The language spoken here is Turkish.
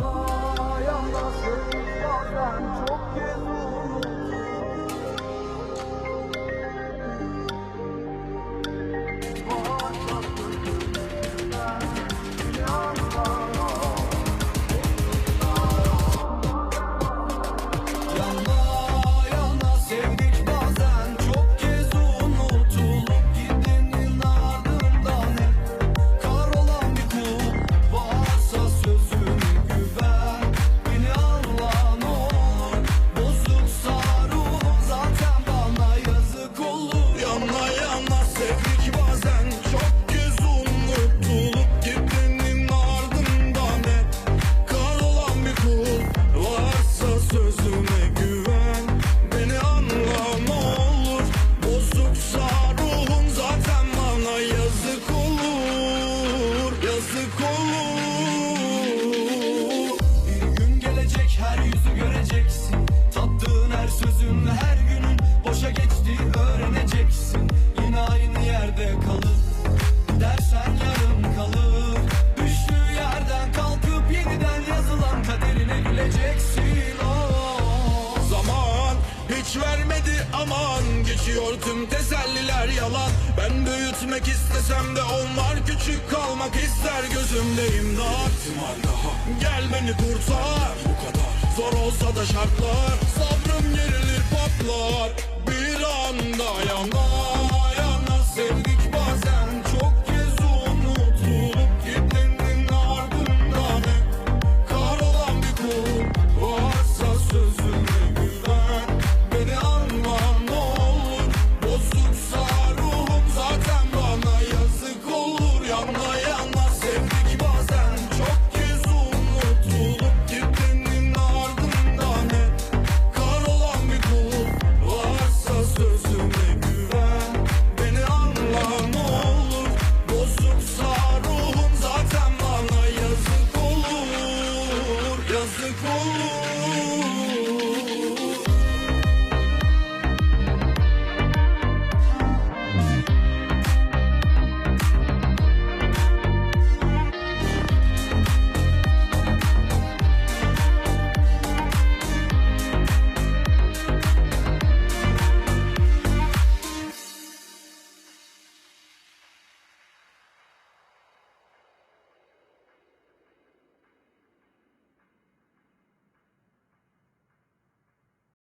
more. zaman Geçiyor tüm teselliler yalan. Ben büyütmek istesem de onlar küçük kalmak ister. Gözümde imdat. Gel beni kurtar. Bu kadar Zor olsa da şartlar.